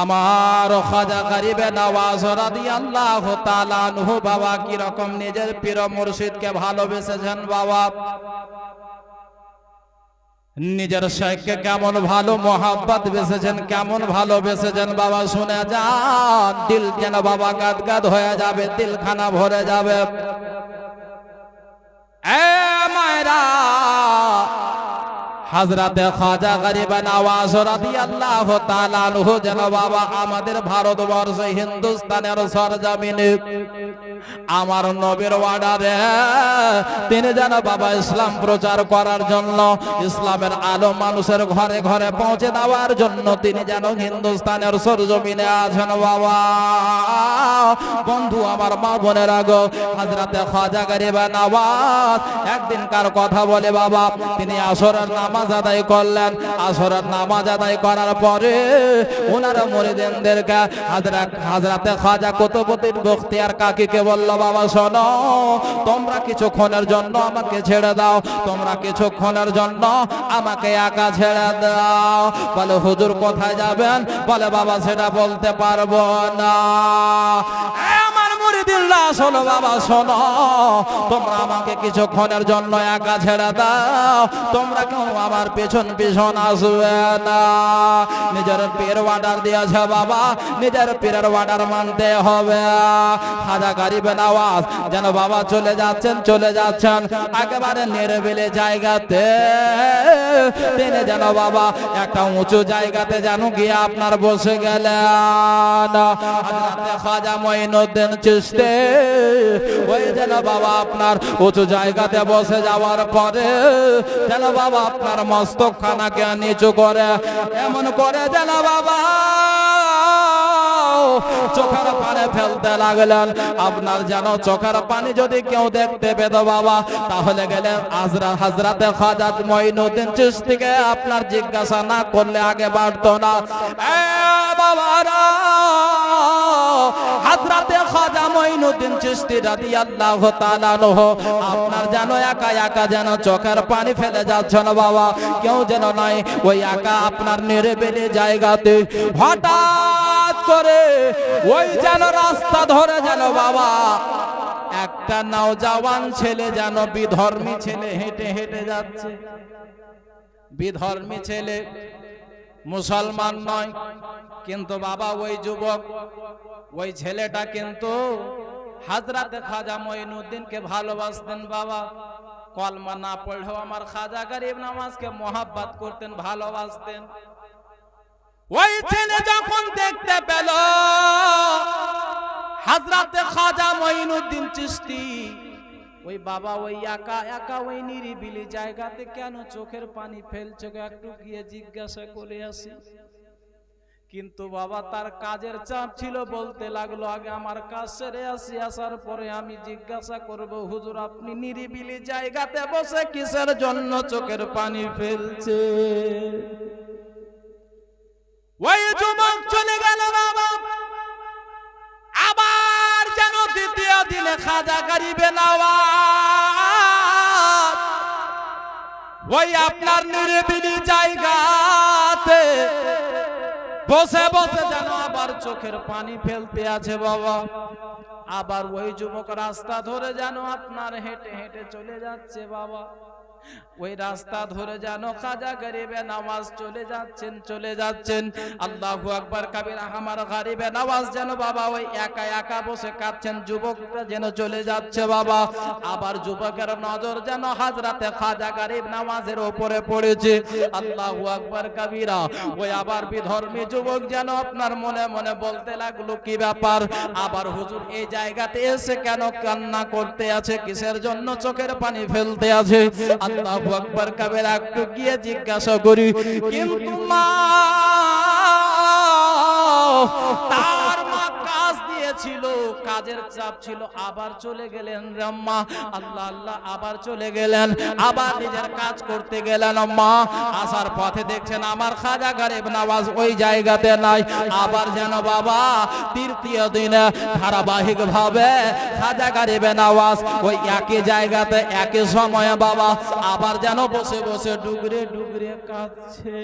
আমার খাজা গরিবে নওয়াজ রাদিয়াল্লাহু তাআলা আনহু বাবা কি রকম নিজের পীর মুর্শিদকে ভালোবেসেছেন বাবা? নিজের শেখকে কেমন ভালো মোহাব্বত বেসেছেন, কেমন ভালোবেসেছেন বাবা? শুনে যান, দিল যেন বাবা গাদ গাদ হয়ে যাবে, দিলখানা ভরে যাবে। এ মায়েরা হাজরাতে খাজা গরিবে নওয়াজ রাদিয়াল্লাহু তাআলা আনহু যেন বাবা, আমাদের ভারতবর্ষ হিন্দুস্তানের সরজমিনে। আমার নবীর ওয়ার্ডারে তিনি যেন বাবা ইসলাম প্রচার করার জন্য, ইসলামের আলো মানুষের ঘরে ঘরে পৌঁছে দেওয়ার জন্য তিনি যেন হিন্দুস্তানের সরজমিনে আছেন বাবা। বন্ধু, আমার মা বোনের আগো হাজরাতে খাজা গরিবে নওয়াজ একদিনকার কথা বলে বাবা, তিনি আসরের নামাজ আদায় করলেন। আসরের নামাজ আদায় করার পরে ওনার মরিদিনদেরকে হাজরা হাজরাতে খাজা কুতুবুদ্দিন বখতিয়ার কাকিকে বলল, বাবা, শোনো, তোমরা কিছুক্ষণের জন্য আমাকে ছেড়ে দাও। তোমরা কিছুক্ষণের জন্য আমাকে একা ছেড়ে দাও। বলে, হুজুর কোথায় যাবেন? বলে, বাবা, সেটা বলতে পারব না। শোনো বাবা, শোনো। তোমরা আমাকে জন্য একা দাও। তোমরা কেউ আমার পেছন আসবে না। নিজের পীর দিয়েছে বাবা। নিজের পীরের মানতে হবে। যেন বাবা চলে যাচ্ছেন চলে যাচ্ছেন। একেবারে নিরবিলি জায়গাতে। তিনি যেন বাবা একটা উঁচু জায়গাতে যেন গিয়ে আপনার বসে গেলেন। খাজা মঈনুদ্দিন চিশতি ওই যেন বাবা আপনার উঁচু জায়গাতে বসে যাওয়ার পরে যেন বাবা আপনার মস্তক খানাকে নিচু করে, এমন করে যেন বাবা চোখের পানি ফেলতে লাগলেন। আপনার যেন চোখের পানি যদি কেউ দেখতে পেত বাবা, তাহলে গেলেন আজরা হাজরাতে খাজাত মঈনুদ্দিন চিশতিকে আপনার জিজ্ঞাসা না করলে আগে বাড়তো না। এ বাবারা! হাজরাতে খাজা মঈনুদ্দিন চিশতি রাদিয়াল্লাহু তাআলা আনহু, আপনার যেন একা একা যেন চোখের পানি ফেলে যাচ্ছে না বাবা, কেউ যেন নাই, ওই একা আপনার নেড়ে নিরিবিলি জায়গাতে। হঠাৎ করে ওই যেন রাস্তা ধরে যেন বাবা, একটা নওজওয়ান ছেলে যেন বিধর্মী ছেলে হেঁটে হেঁটে যাচ্ছে। বিধর্মী ছেলে মুসলমান নয়, কিন্তু বাবা ওই যুবক, ওই ছেলেটা কিন্তু হাজরাতে খাজা মঈনুদ্দিনকে ভালোবাসতেন বাবা। কলমা না পড়লেও আমার খাজা গরিব নামাজকে মোহাব্বত করতেন, ভালোবাসতেন। ওই ছেলে যখন দেখতে পেল, হাজরাতে খাজা মঈনুদ্দিন চিশতি ওই বাবা ওই একা একা ওই নিরিবিলি জায়গাতে কেন চোখের পানি ফেলছে? একটু গিয়ে জিজ্ঞাসা করে আসি। কিন্তু বাবা তার কাজের চাপ ছিল বলতে লাগল, আগে আমার কাজ সেরে আসি, আসার পরে আমি জিজ্ঞাসা করব, হুজুর, আপনি নিরিবিলি জায়গাতে বসে কিসের জন্য চোখের পানি ফেলছে? ওই চলে গেল বাবা। দ্বিতীয় দিনে খাজা গরিবে ওই আপনার নিরিবিলি জায়গাতে বসে বসে যেন আবার চোখের পানি ফেলতে আছে বাবা। আবার ওই যুবক রাস্তা ধরে যেন আপনার হেঁটে হেঁটে চলে যাচ্ছে বাবা। ওই রাস্তা ধরে যেন খাজা গরিবে নামাজ চলে যাচ্ছেন চলে যাচ্ছেন। আল্লাহু আকবার কাবির আমার গরিবে নামাজ যেন বাবা ওই একা একা বসে কাঁদছেন যুবকটা যেন চলে যাচ্ছে বাবা। আবার যুবকের নজর যেন হাজরাতে খাজা গরিব নামাজের উপরে পড়েছে। আল্লাহু আকবার কাবিরা ওই আবার বিধর্মী যুবক যেন আপনার মনে মনে বলতে লাগল কি ব্যাপার? আবার হুজুর এই জায়গাতে এসে কেন কান্না করতে আছে? কিসের জন্য চোখের পানি ফেলতে আছে? আল্লাহু আকবার কাবের একটু গিয়ে জিজ্ঞাসা করি কিন্তু মা কাজের চাপ ছিল, আবার চলে গেলেন রাম্মা আল্লাহ আল্লাহ, আবার চলে গেলেন, আবার নিজের কাজ করতে গেলেন মা আসার পথে দেখছেন আমার খাজা গরিব নওয়াজ ওই জায়গাতে নাই। আবার যেন বাবা, তৃতীয় দিনে ধারাবাহিক ভাবে খাজা গরিবে নওয়াজ ওই একই জায়গাতে, একই সময়ে বাবা, আবার যেন বসে বসে ডুগরে ডুগরে কাঁদছে।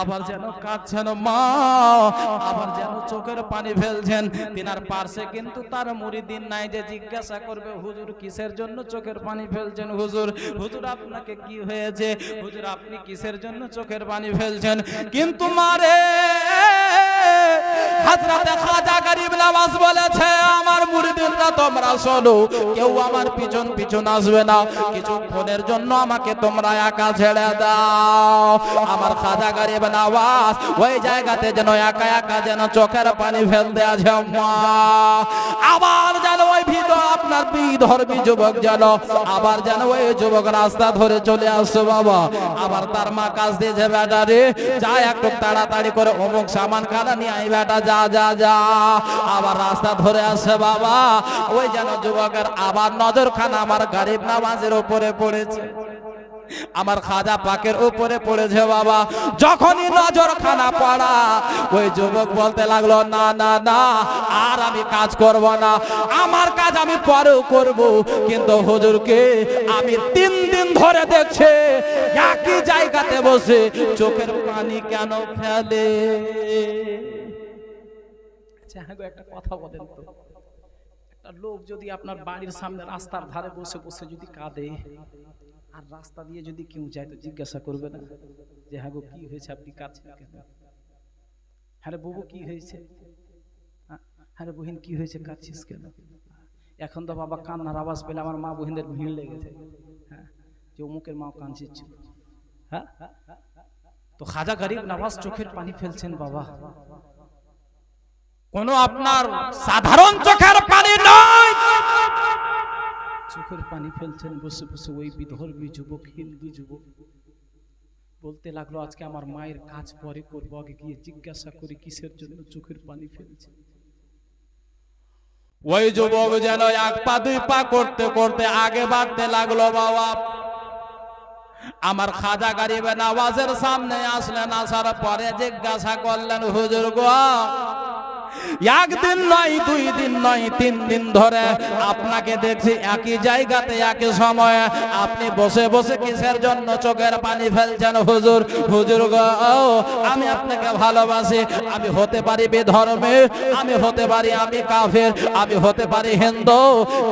আবার যেন কাঁদছেন মা আবার যেন চোখের পানি ফেলছেন। তিনার পার্শ্বে কিন্তু তার মুরিদিন নাই যে জিজ্ঞাসা করবে হুজুর কিসের জন্য চোখের পানি ফেলছেন হুজুর? হুজুর আপনাকে কি হয়েছে? হুজুর আপনি কিসের জন্য চোখের পানি ফেলছেন? কিন্তু মারে হাজরাতে খাজা গরিব নওয়াজ বলেছে, আমার মুরিদিনরা তোমরা শোনো, কেউ আমার পিছন পিছন আসবে না। কিছুক্ষণের জন্য আমাকে তোমরা একা ছেড়ে দাও। আমার খাজা গরিব নওয়াজ ওই জায়গাতে যেন একা একা যেন চোখের পানি ফেলতে আছে আবার যেন ওই আপনার বিধর্মী যুবক যেন আবার যেন ওই যুবক রাস্তা ধরে চলে আসছে বাবা। আবার তার মা কাজ দিয়েছে, বেটা রে, যা একটু তাড়াতাড়ি করে অমুক সামান খানা নিয়ে আই বেটা, যা যা যা। আবার রাস্তা ধরে আসছে বাবা। ওই যেন যুবকের আবার নজর খান আমার গরিব নামাজের উপরে পড়েছে। আমার খাজা পাকের উপরে পড়েছে বাবা। যখনই নজর খানা পড়া, ওই যুবক বলতে লাগল, না না না, আর আমি কাজ করব না। আমার কাজ আমি পরেও করব। কিন্তু হুজুরকে আমি তিন দিন ধরে দেখছে, একই জায়গাতে বসে চোখের পানি কেন ফেলে? আচ্ছা হ্যাঁ একটা কথা বলেন তো। একটা লোক যদি আপনার বাড়ির সামনে রাস্তার ধারে বসে বসে যদি কাঁদে আর রাস্তা দিয়ে যদি কেউ যায় তো জিজ্ঞাসা করবে না যে হ্যাঁ গো কি হয়েছে? আপনি কাঁদছেন কেন? হ্যাঁ বাবু কি হয়েছে? হ্যাঁ, বহিন কি হয়েছে? কাঁদছিস কেন? এখন তো বাবা কান্নার আওয়াজ পেলে আমার মা বহিনদের ভিড় লেগেছে হ্যাঁ যে অমুকের মাও কাঁদছিচ্ছে হ্যাঁ? তো খাজা গরিব নওয়াজ চোখের পানি ফেলছেন বাবা। কোন আপনার সাধারণ চোখের পানি নয়। চোখের পানি ফেলছেন, বসে বসে ওই বিধর্মী যুবক, হিন্দু যুবক। বলতে লাগল, আজকে আমার মায়ের কাজ পরে করব, আগে গিয়ে জিজ্ঞাসা করি কিসের জন্য চোখের পানি ফেলছে। ওই যুবক যেন এক পা, দুই পা করতে করতে আগে বাড়তে লাগল, বাবা। আমার খাজা গরিবে নওয়াজের সামনে আসলেন, আসার পরে জিজ্ঞাসা করলেন, হুজুর গো একদিন নয়, দুই দিন নয়, তিন দিন ধরে আপনাকে দেখছি একই জায়গাতে, একই সময়ে। আপনি বসে বসে কিসের জন্য চোখের পানি ফেলছেন? হুজুর হুজুর গো, আমি আপনাকে ভালোবাসি। আমি হতে পারি বেধর্মে, আমি হতে পারি আমি কাফের, আমি হতে পারি হিন্দু,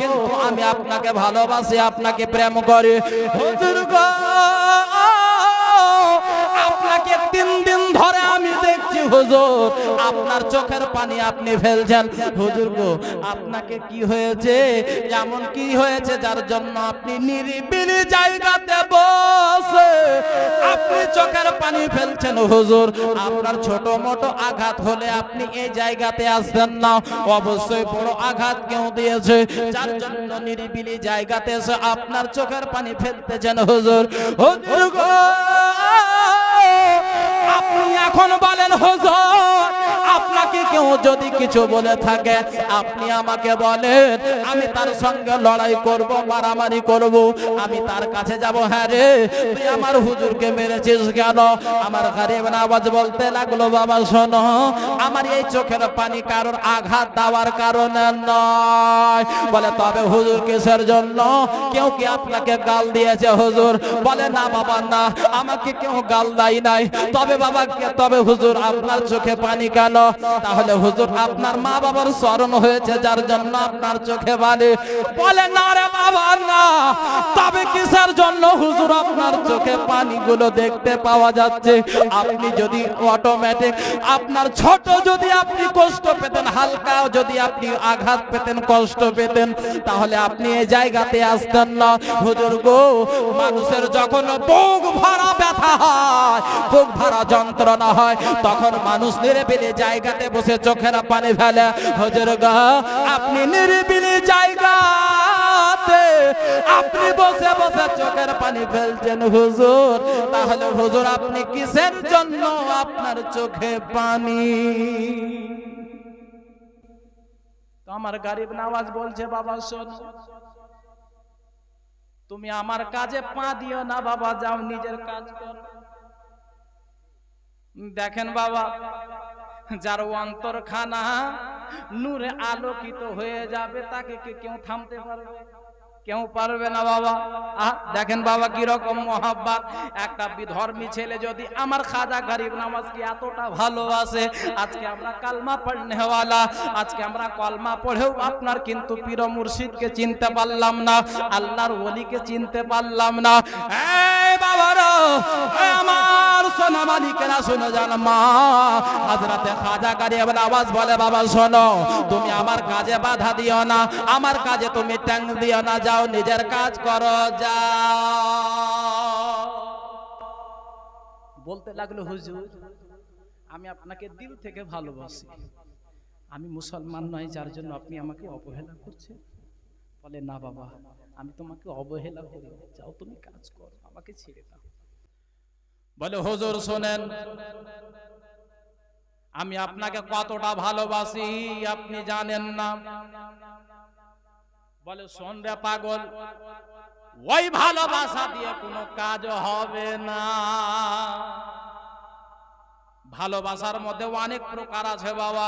কিন্তু আমি আপনাকে ভালোবাসি, আপনাকে প্রেম করি। হুজুর গো হুজুর, আপনার চোখের পানি আপনি ফেলছেন। হুজুর গো, আপনাকে কি হয়েছে? এমন কি হয়েছে, যার জন্য আপনি নিরিবিলি জায়গাতে বসে আপনি চোখের পানি ফেলছেন, হুজুর। আপনার ছোট মোটো আঘাত হলে আপনি এই জায়গাতে আসবেন না। অবশ্যই বড় আঘাত কেউ দিয়েছে। যার জন্য নিরিবিলি জায়গাতে আপনার চোখের পানি ফেলতেছেন, হুজুর। হুজুর গো! আপনি এখন বলেন, হুজুর, আপনাকে কেউ যদি কিছু বলে থাকে, আপনি আমাকে বলেন, আমি তার সঙ্গে লড়াই করব, মারামারি করব, আমি তার কাছে যাব হ্যাঁ রে, তুই আমার হুজুরকে মেরেছিস কেন? আমার গরিব আওয়াজ বলতে লাগল, বাবা, শোনো, আমার এই চোখের পানি কারোর আঘাত দেওয়ার কারণে নয়। বলে, তবে হুজুর কিসের জন্য? কেউ কি আপনাকে গাল দিয়েছে, হুজুর? বলে, না, বাবা, না, আমাকে কেউ গাল দেয় নাই। তবে বাবা তবে হুজুর আপনার চোখে পানি কেন? তাহলে হুজুর আপনার মা বাবার স্মরণ হয়েছে, যার জন্য আপনার চোখে পানি। বলে, না রে বাবা, না। তবে কিসের জন্য হুজুর আপনার চোখে পানিগুলো দেখতে পাওয়া যাচ্ছে? আপনি যদি অটোমেটিক আপনার ছোট যদি আপনি কষ্ট পেতেন হালকা যদি আপনি আঘাত পেতেন, কষ্ট পেতেন, তাহলে আপনি এই জায়গাতে আসতেন না। হুজুর গো, মানুষের যখন বুক ভরা ব্যথা হয়, বুক ভরা যন্ত্রণা হয়, তখন মানুষ নিরিবিলি জায়গাতে বসে চোখের পানি ফেলে। হুজুর গো, আপনি নিরিবিলি জায়গাতে আপনি বসে বসে চোখের পানি ফেলছেন হুজুর। তাহলে হুজুর, আপনি কিসের জন্য আপনার চোখে পানি? তো আমার গরিব নওয়াজ বলছে, বাবা, শোন। তুমি আমার কাজে পা দিও না, বাবা, যাও, নিজের কাজ করো। দেখেন বাবা, যার অন্তরখানা নূরে আলোকিত হয়ে যাবে, তাকে কেউ থামতে পারবে? কেউ পারবে না বাবা। আহ, দেখেন বাবা কি রকম মহাব্বাত। একটা বিধর্মী ছেলে যদি আমার খাজা গরিব নামাজকে এতটা ভালোবাসে, আজকে আমরা কালমা পড়নেওয়ালা, আজকে আমরা কলমা পড়েও আপনার কিন্তু পীর মুর্শিদকে চিনতে পারলাম না, আল্লাহর ওলিকে চিনতে পারলাম না। এই আমার আমার কাজে বাধা দিও না, আমার কাজে তুমি ট্যাং দিও না, যাও নিজের কাজ করো, যাও। বলতে লাগল, হুজুর, আমি আপনাকে দিল থেকে ভালোবাসি। আমি মুসলমান নয় যার জন্য আপনি আমাকে অবহেলা করছেন। বলে, না বাবা আমি তোমাকে অবহেলা করি। যাও তুমি কাজ করো, আমাকে ছেড়ে দাও। বলে, হুজুর, শোনেন, আমি আপনাকে কতটা ভালোবাসি, আপনি জানেন না। বলে, শোন রে পাগল, ওই ভালোবাসা দিয়ে কোনো কাজ হবে না। ভালোবাসার মধ্যে অনেক প্রকার আছে বাবা।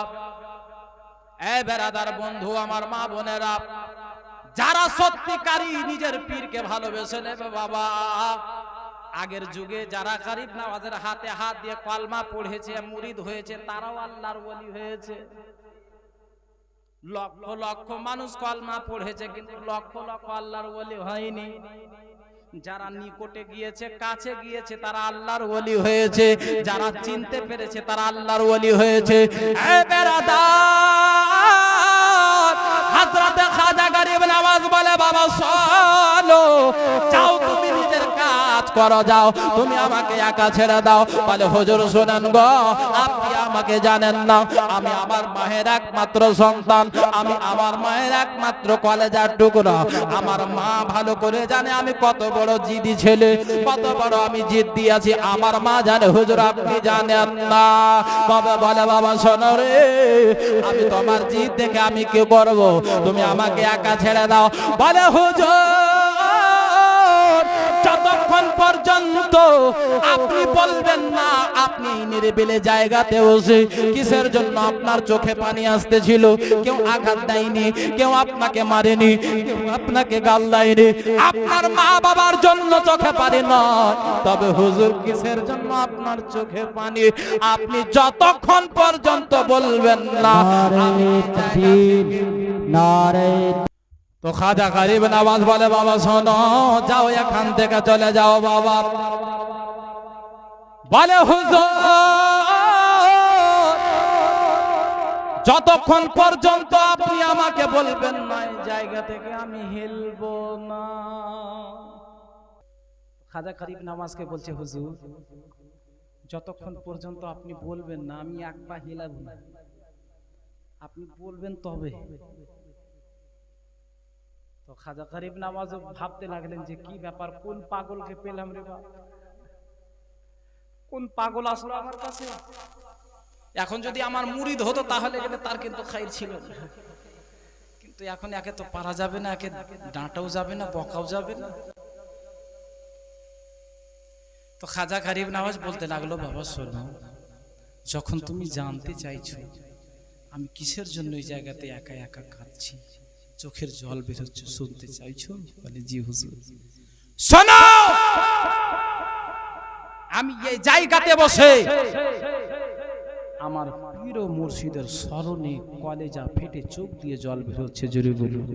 এ বেড়াদার বন্ধু, আমার মা বোনেরা যারা সত্যিকারী নিজের পীরকে ভালোবেসে নেবে, বাবা। আগের যুগে যারা গরিব নওয়াজের হাতে হাত দিয়ে কলমা পড়েছে, মুরিদ হয়েছে, তারাও আল্লাহর ওলি হয়েছে। লক্ষ লক্ষ মানুষ কলমা পড়েছে, কিন্তু লক্ষ লক্ষ আল্লাহর ওলি হয়নি। যারা নিকটে গিয়েছে, কাছে গিয়েছে, তারা আল্লাহর ওলি হয়েছে। যারা চিনতে পেরেছে, তারা আল্লাহর ওলি হয়েছে। খাজা গরিব নামাজ বলে বাবা চলো। যাও তুমি নিজের কাজ করো যাও। তুমি আমাকে একা ছেড়ে দাও। বলে, হুজুর, শুনেন গো, আপনি আমাকে জানেন না। আমি আমার মায়ের একমাত্র সন্তান। আমি আমার মায়ের একমাত্র কলেজার টুকরা। আমার মা ভালো করে জানে আমি কত বড় জিদি ছেলে, কত বড় আমি জিদ দিয়েছি আমার মা জানে, হুজুর, আপনি জানেন না। বাবা বলে, বাবা, শোনো রে, আমি তোমার জিদ দেখে আমি কি করব? তুমি আমাকে একা ছেড়ে দাও। বলে, হুজুর যতক্ষণ পর্যন্ত আপনি বলবেন না আপনি নিরিবিলে জায়গাতে বসে কিসের জন্য আপনার চোখে পানি আসতেছিল? কেউ আঘাত দেয়নি কেউ আপনাকে মারেনি কেউ আপনাকে গাল দেয়নি। আপনার মা বাবার জন্য চোখে পানি নয়। তবে হুজুর কিসের জন্য আপনার চোখে পানি? আপনি যতক্ষণ পর্যন্ত বলবেন না আমি তো খাজা গরিব নামাজ বলে, বাবা, শোনো, যাও এখান থেকে চলে যাও, বাবা। বলে, হুজুর, যতক্ষণ পর্যন্ত আপনি আমাকে বলবেন না জায়গা থেকে আমি হিলব না। খাজা গরিব নামাজকে বলছে, হুজুর, যতক্ষণ পর্যন্ত আপনি বলবেন না, আমি এক পা হিলাব না। আপনি বলবেন তবে। তো খাজা গরিব নামাজ ভাবতে লাগলেন যে কি ব্যাপার, কোন পাগলকে পেলাম রে বাপ? কোন পাগল আসলো আমার কাছে? এখন যদি আমার মুরিদ হতো তাহলে কিন্তু তার কিন্তু খাইর ছিল কিন্তু এখন একে তো পারা যাবে না, একে ডাঁটাও যাবে না, বকাও যাবে না। তো খাজা গরিব নামাজ বলতে লাগল, বাবা, শোনো, যখন তুমি জানতে চাইছো, আমি কিসের জন্য এই জায়গাতে একা একা কাঁদছি? চোখের জল বেরোচ্ছে শুনতে চাইছো? বলে, জি, হুজুর। শোনো! আমি এই জায়গাতে বসে আমার পীর ও মুর্শিদের স্মরণে কলেজা ফেটে চোখ দিয়ে জল বেরোচ্ছে জোরে বলুন।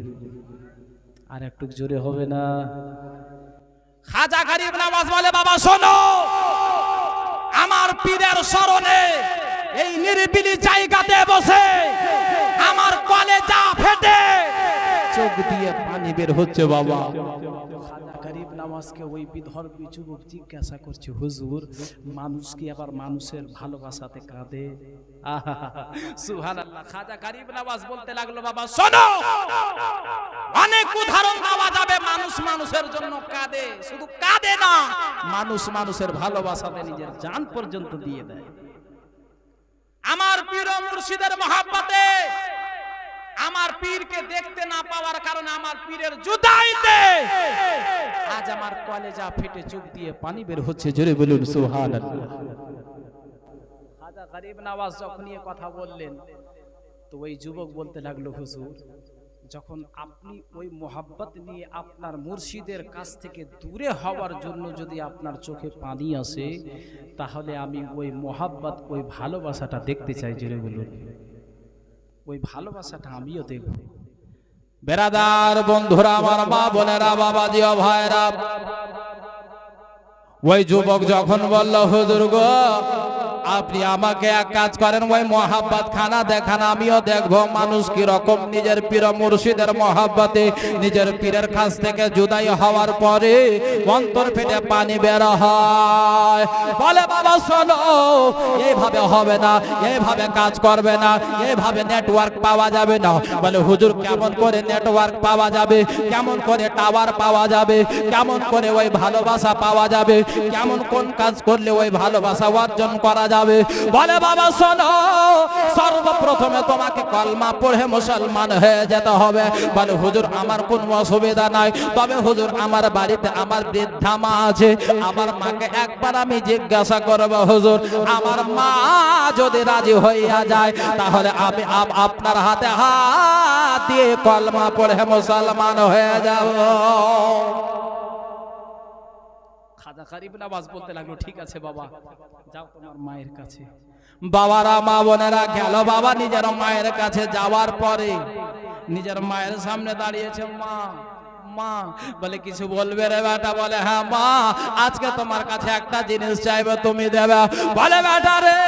আর একটু জোরে হবে না? খাজা গরিব নামাজ বলে, বাবা, শোনো! আমার পীরের স্মরণে এই নিরিবিলি জায়গাতে বসে আমার কলেজা ফেটে চোখ দিয়ে পানি বের হচ্ছে বাবা। গরিব নামাজকে ওই জিজ্ঞাসা করছে, হুজুর, মানুষ কি আবার মানুষের ভালোবাসাতে কাঁদে? খাজা গরিব নামাজ বলতে লাগল বাবা, শোনো, অনেক উদাহরণ দেওয়া যাবে, মানুষ মানুষের জন্য কাঁদে, শুধু কাঁদে না, মানুষ মানুষের ভালোবাসাতে নিজের জান পর্যন্ত দিয়ে দেয়। আমার পীর মুর্শিদের মহাব্বতে আমার পীরকে দেখতে না পাওয়ার কারণে আমার পীরের জুদাইতে আজ আমার কলেজা ফেটে চোখ দিয়ে পানি বের হচ্ছে, জোরে বলুন, সুবহানাল্লাহ। খাজা গরিব নওয়াজ যখন এ কথা বললেন, তো ওই যুবক বলতে লাগল, হুজুর, যখন আপনি ওই মোহাব্বত নিয়ে আপনার মুর্শিদের কাছ থেকে দূরে হওয়ার জন্য যদি আপনার চোখে পানি আসে, তাহলে আমি ওই মোহাব্বত, ওই ভালোবাসাটা দেখতে চাই জেনে বলুন। ওই ভালোবাসাটা আমিও দেখব বেড়াদার বন্ধুরা, আমার মা বোনেরা বাবা দিও ভাইরা ওই যুবক যখন বলল, হুজুর গো আপনি আমাকে এক কাজ করেন, ওই মহাব্বত খানা দেখান, আমিও দেখব মানুষ কি রকম নিজের পীর মুর্শিদের মহাব্বতে, নিজের পীরের কাছ থেকে জুদাই হওয়ার পরে অন্তর ফেটে পানি বের হয়। বলে, বাবা, শোনো এইভাবে হবে না এইভাবে কাজ করবে না এইভাবে নেটওয়ার্ক পাওয়া যাবে না। বলে, হুজুর, কেমন করে নেটওয়ার্ক পাওয়া যাবে, কেমন করে টাওয়ার পাওয়া যাবে, কেমন করে ওই ভালোবাসা পাওয়া যাবে, কেমন কোন কাজ করলে ওই ভালোবাসা অর্জন করা যাবে। বলে, বাবা, শোনো, সর্বপ্রথমে তোমাকে কলমা পড়ে মুসলমান হয়ে যেতে হবে। বলে, হুজুর, আমার কোনো অসুবিধা নাই। তবে হুজুর, আমার বাড়িতে আমার বৃদ্ধা মা আছে। আমার মাকে একবার আমি জিজ্ঞাসা করব, হুজুর, আমার মা যদি রাজি হইয়া যায়, তাহলে আমি আপনার হাতে হাত দিয়ে কলমা পড়ে মুসলমান হয়ে যাব। খাজা কারিব নামাজ বলতে লাগল ঠিক আছে বাবা যাও তোমার মায়ের কাছে। বাবারা মা বোনেরা গেল বাবা নিজের মায়ের কাছে যাওয়ার পরে নিজের মায়ের সামনে দাঁড়িয়েছে মা মা। বলে কিছু বলবে রে বেটা? বলে হ্যাঁ মা আজকে তোমার কাছে একটা জিনিস চাইবে তুমি দেবে। বলে বেটা রে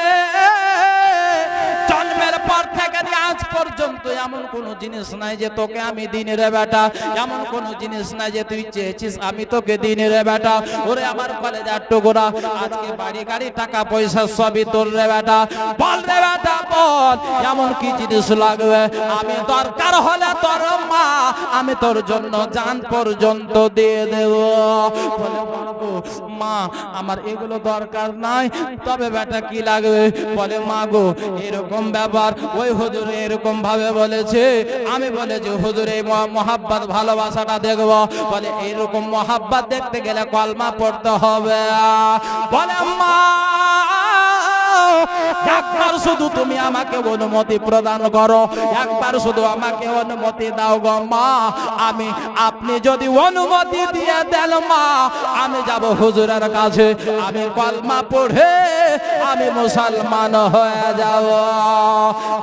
জন্মের পর থেকে আজ পর্যন্ত এমন কোন জিনিস নাই যে তোকে আমি দিনে রে বেটা। এমন কোন জিনিস নাই যে তুই চেয়েছিস আমি তোকে দিনে রে বেটা। ওরে আমার কলেজার টুকুরা, আজকে বাড়ি গাড়ি, টাকা পয়সা সবই তোর রে বেটা। বল রে বেটা, বল, এমন কি জিনিস লাগবে? আমি দরকার হলে তোর মা, আমি তোর জন্য জান পর্যন্ত দিয়ে দেব। মা, আমার এগুলো দরকার নাই, তবে বেটা কি লাগবে? বলে, মা গো, এরকম ব্যাপার। ওই হুজুর এরকম ভাবে বলেছে। আমি বলেছি হুজুর, এই মহাব্বাত ভালোবাসাটা দেখব। বলে, এরকম মহাব্বত দেখতে গেলে কলমা পড়তে হবে। বলে, মা একবার শুধু তুমি আমাকে অনুমতি প্রদান করো। একবার শুধু আমাকে অনুমতি দাও গো মা। আমি, আপনি যদি অনুমতি দিয়ে দেন মা, আমি যাব হুজুরের কাছে। আমি কলমা পড়ে আমি মুসলমান হয়ে যাব।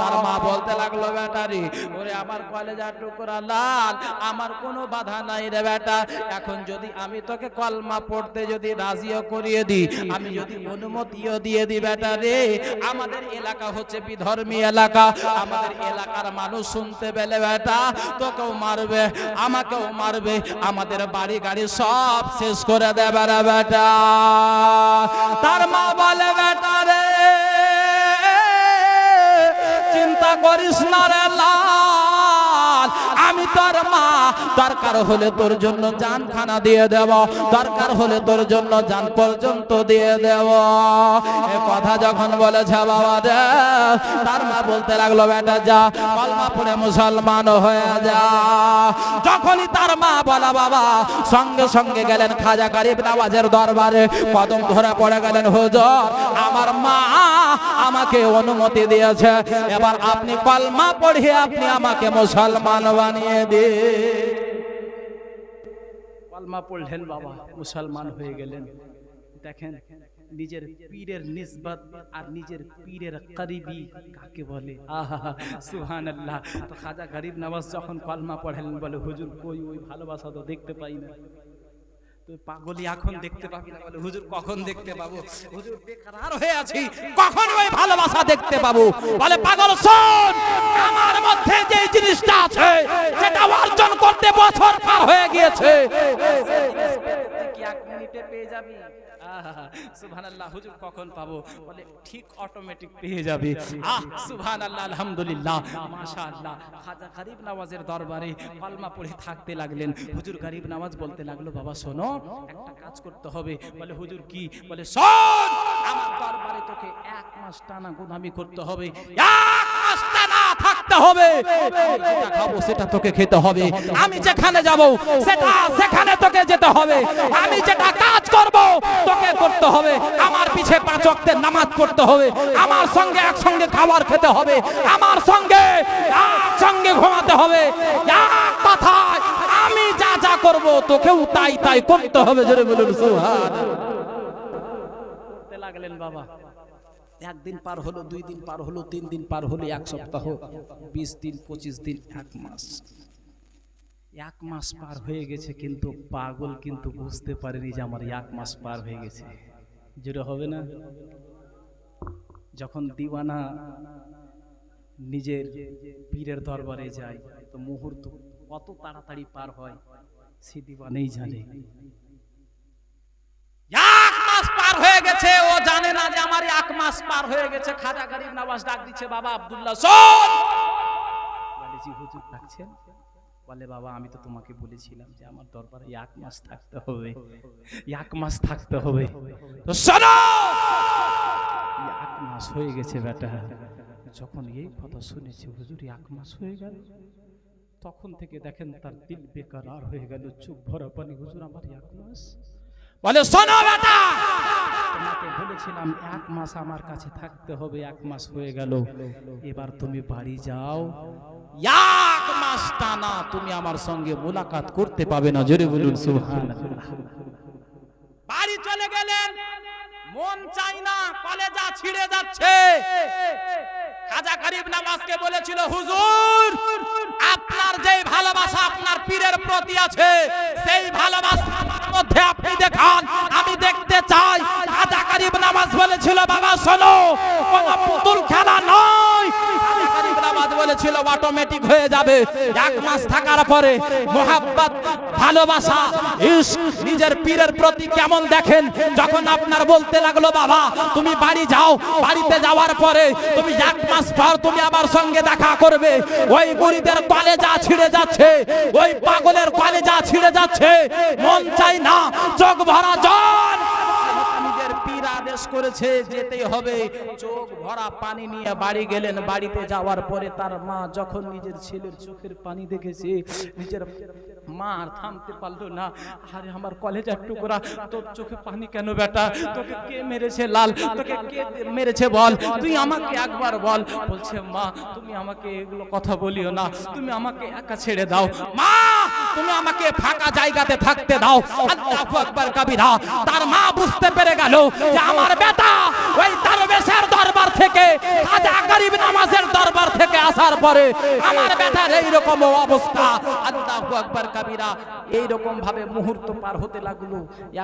তার মা বলতে লাগল, বেটারি, ওরে আমার কলেজার টুকরা লাল, আমার কোনো বাধা নাই রে বেটা। এখন যদি আমি তোকে কলমা পড়তে যদি রাজিও করিয়ে দিই, আমি যদি অনুমতিও দিয়ে দিই বেটা রে আমাদের এলাকা হচ্ছে বিধর্মী এলাকা। আমাদের এলাকার মানুষ শুনতে পেলে বেটা, তোকেও মারবে, আমাকেও মারবে, আমাদের বাড়ি গাড়ি সব শেষ করে দেবে রে বেটা। তার মা বলে, বেটা রে, চিন্তা করিস না রে, লাল আমি তোর মা। দরকার হলে তোর জন্য জান খানা দিয়ে দেব। দরকার হলে তোর জন্য জান পর্যন্ত দিয়ে দেব। এ কথা যখন বলেছে বাবা রে তার মা বলতে লাগল, বেটা যা কলমা পড়ে মুসলমান হয়ে যা। যখনই তার মা বলা, বাবা, সঙ্গে সঙ্গে গেলেন খাজা গরিব নওয়াজের দরবারে, কদম ধরে পড়ে গেলেন, হুজুর, আমার মা আমাকে অনুমতি দিয়েছে। এবার আপনি কলমা পড়িয়ে আপনি আমাকে মুসলমান বানিয়ে কলমা পড়লেন বাবা, মুসলমান হয়ে গেলেন। দেখেন, নিজের পীরের নিসবত আর নিজের পীরের করিবি কাকে বলে? আহা সুহান আল্লাহ তো খাজা গরিব নামাজ যখন কলমা পড়েন বলে, হুজুর, কই ওই ভালোবাসা তো দেখতে পাই না। পাগলি এখন দেখতে পাবি না বলে হুজুর কখন দেখতে পাবো? হুজুর বেকার হয়ে আছি। কখন ওই ভালোবাসা দেখতে পাবো। বলে পাগল শোন আমার মধ্যে যে জিনিসটা আছে সেটা অর্জন করতে বছর পার হয়ে গিয়েছে। কি এক মিনিটে পেয়ে যাবি? সুবহানাল্লাহ হুজুর কখন পাবো? বলে ঠিক অটোমেটিক পেয়ে যাবে। আহ সুবহানাল্লাহ আলহামদুলিল্লাহ মাশাআল্লাহ। খাজা গরিব নওয়াজের দরবারে কলমা পড়ে থাকতে লাগলেন। হুজুর গরিব নওয়াজ বলতে লাগল বাবা শোনো একটা কাজ করতে হবে। বলে, হুজুর, কি? বলে, শোন, আমার দরবারে তোকে এক মাস টানা করতে হবে। আমি যেখানে যাব, সেটা সেখানে তোকে যেতে হবে। আমি যেটা কাজ করব, তোকে করতে হবে। আমার পিছে পাঁচ ওয়াক্তের নামাজ পড়তে হবে। আমার সঙ্গে একসঙ্গে খাবার খেতে হবে। আমার সঙ্গে একসঙ্গে ঘুমাতে হবে। কথায় আমি যা যা করব তোকেও তাই তাই করতে হবে জোরে বলুন করতে লাগলেন বাবা। একদিন পার হলো দুই দিন পার হলো তিন দিন পার হলো এক সপ্তাহ বিশ দিন পঁচিশ দিন এক মাস। এক মাস পার হয়ে গেছে কিন্তু পাগল কিন্তু বুঝতে পারেনি যে আমার এক মাস পার হয়ে গেছে। যেটা হবে না? যখন দিওয়ানা নিজের পীরের দরবারে যায় তো মুহূর্ত কত তাড়াতাড়ি পার হয় সে দিওয়ানেই জানে। এক মাস পার হয়ে গেছে, ও জানে না যে আমার এক মাস পার হয়ে গেছে। খাজা গরিব নওয়াজ ডাক দিচ্ছে, বাবা আব্দুল্লাহ, শোন! বলে হুজুর ডাকছেন? বলে, বাবা, আমি তো তোমাকে বলেছিলাম যে আমার দরবারে এক মাস থাকতে হবে। এক মাস থাকতে হবে। তো শোনো! এক মাস হয়ে গেছে, বেটা। যখন এই কথা শুনেছি, হুজুর, এক মাস হয়ে গেল। তখন থেকে দেখেন তার দিল বেকার হয়ে গেল চোখ ভরা পানি। হুজুর, আমার এক মাস। বলে, শোনো বেটা, তোমাকে বলেছিলাম এক মাস আমার কাছে থাকতে হবে, এক মাস হয়ে গেল। এবার তুমি বাড়ি যাও। এক মাস টানা তুমি আমার সঙ্গে মোলাকাত করতে পাবে না, জোরে বলুন সুবহান বাড়ি চলে গেলেন, মন চাই না, কলেজা ছিঁড়ে যাচ্ছে। খাজা গরিব নামাজকে বলেছিল, হুজুর, আপনার যেই ভালোবাসা আপনার পীরের প্রতি আছে, সেই ভালোবাসা আমার মধ্যে আপনি দেখান, আমি দেখতে চাই। খাজা গরিব নামাজ বলেছিল, বাবা, শোনো, কোনো পুতুল খেলা নয়। বলেছিল অটোমেটিক হয়ে যাবে। এক মাস থাকার পরে মোহাব্বত, ভালোবাসা নিজের পীরের প্রতি কেমন দেখেন? যখন আপনার বলতে লাগল, বাবা, তুমি বাড়ি যাও। বাড়িতে যাওয়ার পরে তুমি এক মাস পর তুমি আমার সঙ্গে দেখা করবে। ওই গরিবের কলেজা ছিঁড়ে যাচ্ছে, ওই পাগলের কলেজা ছিঁড়ে যাচ্ছে। মন চাই না, চোখ ভরা জল। আদেশ করেছে, যেতেই হবে। চোখ ভরা পানি নিয়ে বাড়ি গেলেন। বাড়িতে যাওয়ার পরে তার মা যখন নিজের ছেলের চোখের পানি দেখেছে, নিজের মা আর থামতে পারল না। আরে আমার কলেজার টুকরা, তোর চোখে পানি কেন বেটা? তোকে কে মেরেছে লাল? তোকে কে মেরেছে বল? তুই আমাকে একবার বল। বলছে, মা, তুমি আমাকে এগুলো কথা বলিও না। তুমি আমাকে একা ছেড়ে দাও। মা, তুমি আমাকে ফাঁকা জায়গাতে থাকতে দাও। আল্লাহু আকবার কবিরা। তার মা বুঝতে পেরে গেল যে আমার বেটা ওই দরবেশের দরবার থেকে, খাজা গরিব নামাজের দরবার থেকে আসার পরে আমার বেটার এই রকম অবস্থা। আল্লাহু আকবার কবিরা এই রকম ভাবে মুহূর্ত পার হতে লাগল।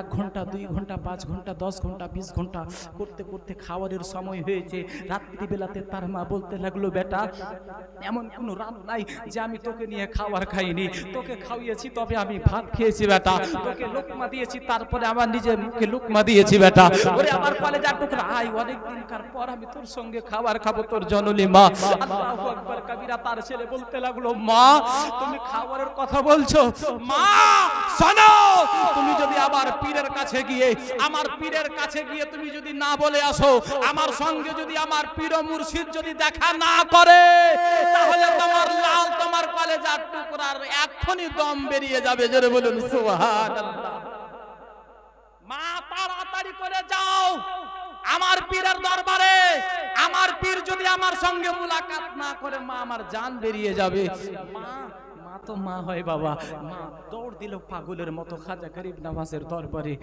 এক ঘণ্টা, দুই ঘণ্টা, পাঁচ ঘণ্টা, দশ ঘণ্টা, বিশ ঘণ্টা করতে করতে খাওয়ারের সময় হয়েছে। রাত্রিবেলাতে তার মা বলতে লাগল, বেটা, এমন কোনো রাত নাই যে আমি তোকে নিয়ে খাবার খাইনি। তোকে খাইয়েছি, তবে আমি ভাত খেয়েছি, বেটা। তোকে লোকমা দিয়েছি, তারপরে আমার নিজের মুখে লোকমা দিয়েছি, বেটা। ওরে আমার কলেজার টুকরা আই অনেক দিনকার পর আমি তোর সঙ্গে খাবার খাব, তোর জননী মা। আল্লাহু আকবার, কবিরা তার ছেলে বলতে লাগল, মা, তুমি খাবারের কথা বলছো মা, শোনো, তুমি যদি আবার পীরের কাছে গিয়ে, আমার পীরের কাছে গিয়ে তুমি যদি না বলে আসো, আমার সঙ্গে যদি আমার পীর মুর্শিদ যদি দেখা না করে, তাহলে তোমার লাল তোমার কলেজার টুকরার এক্ষুনি দম বেরিয়ে যাবে। জোরে বলুন, সুবহানাল্লাহ। মা, তাড়াতাড়ি করে যাও। আমার পীরের দরবারে, আমার পীর যদি আমার সঙ্গে মুলাকাত না করে, মা, আমার জান বেরিয়ে যাবে। মা মা তো মা হয় বাবা মা দৌড় দিল পাগলের মতো খাজা গরিব নামাজের দরবারে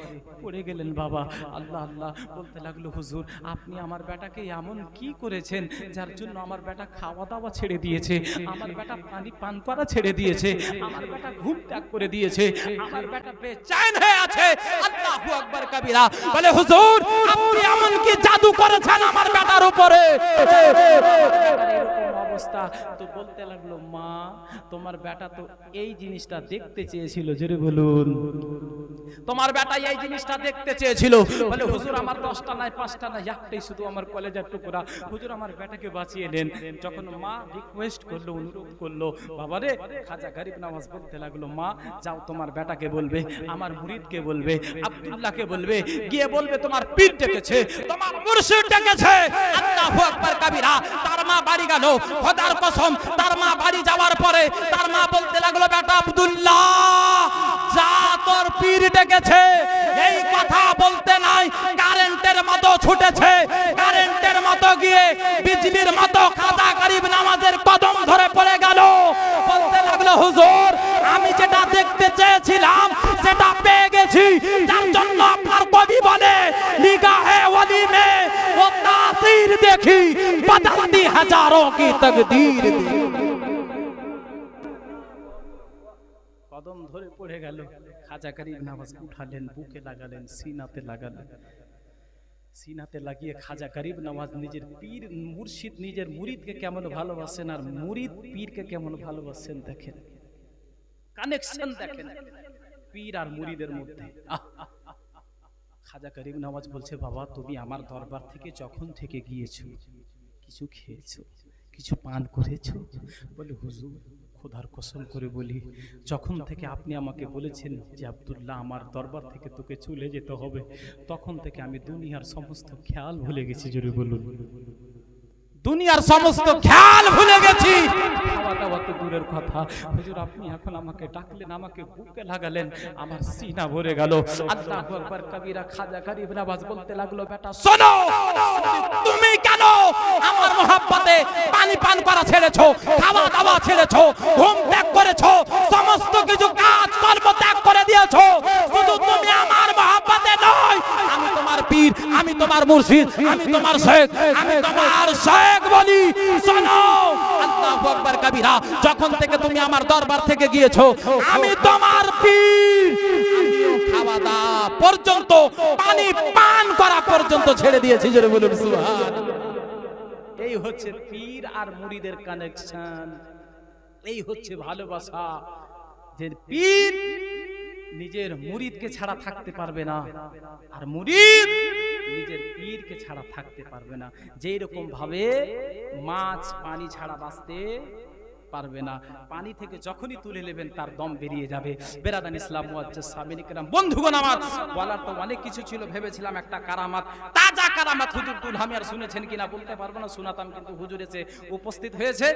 পড়ে গেলেন বাবা আল্লাহ আল্লাহ বলতে লাগল হুজুর আপনি আমার বেটাকে এমন কি করেছেন যার জন্য আমার বেটা খাওয়া দাওয়া ছেড়ে দিয়েছে আমার বেটা পানি পান করা ছেড়ে দিয়েছে আমার বেটা ঘুম ত্যাগ করে দিয়েছে আমার বেটা বেচैन হয়ে আছে আল্লাহু আকবার কবিরা বলে হুজুর আপনি এমন কি জাদু করেছেন আমার বেটার উপরে এরকম অবস্থা। তো বলতে লাগল, মা, তোমার বেটা তো এই জিনিসটা দেখতে চেয়েছিল। জোরে বলুন। তোমার বেটা এই জিনিসটা দেখতে চেয়েছিল। বলে, হুজুর, আমার দশটা নাই, পাঁচটা নাই, একটাই শুধু আমার কলেজের টুকরা। হুজুর, আমার বেটাকে বাঁচিয়ে নেন। যখন মা রিকোয়েস্ট করল, অনুরোধ করল, বাবা রে, খাজা গরিব নামাজ বলতে লাগল, মা, যাও তোমার বেটাকে বলবে, আমার মুরিদকে বলবে, আব্দুল্লাহকে বলবে, গিয়ে বলবে তোমার পীর ডেকেছে, তোমার মুর্শিদ ডেকেছে। আল্লাহু আকবার, কবিরা, তার বাড়ি গেল। খোদার কসম, তার মা বাড়ি যাওয়ার পরে তার মা বলতে লাগল, বেটা আব্দুল্লাহ, যা তোর পীর ডেকেছে, এই কথা বলতে নাই। কারেন্টের মতো ছুটেছে, কারেন্টের মতো গিয়ে বিজলির মতো খাতা গরিব নামাজের কদম ধরে পড়ে গেল। বলতে লাগল, হুজুর, আমি যেটা দেখতে চেয়েছিলাম, সেটা পেয়ে গেছি। যার জন্য আপনার কবি বলে, নিগাহে ওয়ালি মে ও তাসির দেখি বদলতি হাজারোं की तकदीर देखी কদম ধরে পড়ে গেল খাজা গরিব নামাজ উঠালেন বুকে লাগালেন সিনাতে লাগালেন সিনাতে লাগিয়ে খাজা গরিব নওয়াজ নিজের পীর মুর্শিদ নিজের মুরিদকে কেমন ভালোবাসেন আর মুরিদ পীরকে কেমন ভালোবাসেন দেখেন কানেকশন দেখেন পীর আর মুরিদের মধ্যে আহ, আহ, আহ। খাজা করিম নামাজ বলছে, বাবা, তুমি আমার দরবার থেকে যখন থেকে গিয়েছো, কিছু খেয়েছো, কিছু পান করেছ? বলে, হুজুর, খোদার কসম করে বলি, যখন থেকে আপনি আমাকে বলেছেন যে আবদুল্লাহ, আমার দরবার থেকে তোকে চলে যেতে হবে, তখন থেকে আমি দুনিয়ার সমস্ত খেয়াল ভুলে গেছি, জোরে বলুন। দুনিয়ার সমস্ত খেয়াল ভুলে গেছি। খাওয়া দাওয়া তো দূরের কথা। হুজুর আপনি এখন আমাকে ডাকলেন আমাকে বুকে লাগালেন আমার সিনা ভরে গেল। আল্লাহ আকবার কবিরা খাজা গরিব নওয়াজ বলতে লাগল বেটা শোনো। তুমি কেন আমার মোহাব্বতে পানি পান করা ছেড়েছো খাওয়া দাওয়া ছেড়েছো ঘুম ত্যাগ করেছ সমস্ত কিছু কাজ কর্ম ত্যাগ করে দিয়েছ? শুধু তুমি আমার মোহাব্বতে নয় আমি তোমার পীর আমি তোমার মুর্শিদ আমি তোমার শেখ আমি তোমার শেখ। বলি শোনো আল্লাহু আকবার কবিরা যখন থেকে তুমি আমার দরবার থেকে গিয়েছো আমি তোমার পীর। খাওয়া দাওয়া পর্যন্ত পানি পান করা পর্যন্ত ছেড়ে দিয়েছি জোরে বলুন সুবহান এই হচ্ছে পীর আর মুরিদের কানেকশন এই হচ্ছে ভালোবাসা। যে পীর নিজের মুরিদকে ছাড়া থাকতে পারবে না আর মুরিদ নিজের পীরকে ছাড়া থাকতে পারবে না। যেই রকম ভাবে মাছ, পানি ছাড়া বাঁচতে পারবে না। পানি থেকে যখনই তুলে নেবেন, তার দম বেরিয়ে যাবে। বেরাদান ইসলাম সামিন, ইকরাম, বন্ধুগণ আমার, বলার তো অনেক কিছু ছিল, ভেবেছিলাম একটা কারামাত। তাজা কারামাত হুজুর তুল, আমি আর শুনেছেন কিনা বলতে পারব না, শোনাতাম কিন্তু হুজুর এসে উপস্থিত হয়েছে।